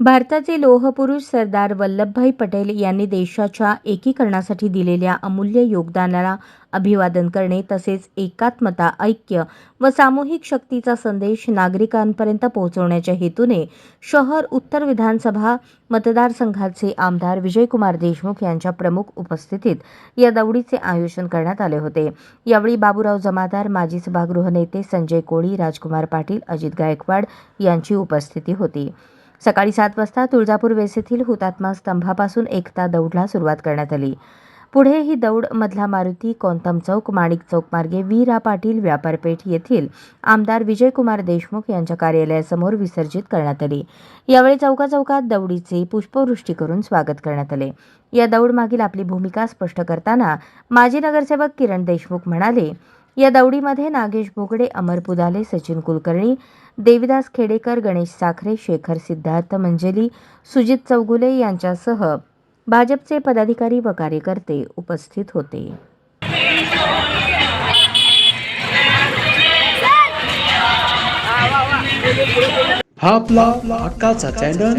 भारताचे लोहपुरुष सरदार वल्लभभाई पटेल यांनी देशाच्या एकीकरणासाठी दिलेल्या अमूल्य योगदानाला अभिवादन करणे तसेच एकात्मता ऐक्य व सामूहिक शक्तीचा संदेश नागरिकांपर्यंत पोहोचवण्याच्या हेतूने शहर उत्तर विधानसभा मतदारसंघाचे आमदार विजयकुमार देशमुख यांच्या प्रमुख उपस्थितीत या दौडीचे आयोजन करण्यात आले होते. यावेळी बाबूराव जमादार माजी सभागृह नेते संजय कोळी राजकुमार पाटील अजित गायकवाड यांची उपस्थिती होती. सकाळी सात वाजता तुळजापूर वेस येथील हुतात्मा स्तंभापासून एकता दौडला सुरुवात करण्यात आली. पुढे ही दौड मधला मारुती कोंतम चौक माणिक चौक मार्गे वीरा पाटील व्यापारपेठ येथील आमदार विजयकुमार देशमुख यांच्या कार्यालयासमोर विसर्जित करण्यात आली. यावेळी चौका चौकात दौडीचे पुष्पवृष्टी करून स्वागत करण्यात आले. या दौड मागील आपली भूमिका स्पष्ट करताना माजी नगरसेवक किरण देशमुख म्हणाले या दौडीमध्ये नागेश बोगडे अमर पुदाले सचिन कुलकर्णी देविदास खेडेकर गणेश साखरे शेखर सिद्धार्थ मंजली सुजित चौगुले यांच्यासह भाजपचे पदाधिकारी व कार्यकर्ते उपस्थित होते. हा आपला हक्काचा चॅनल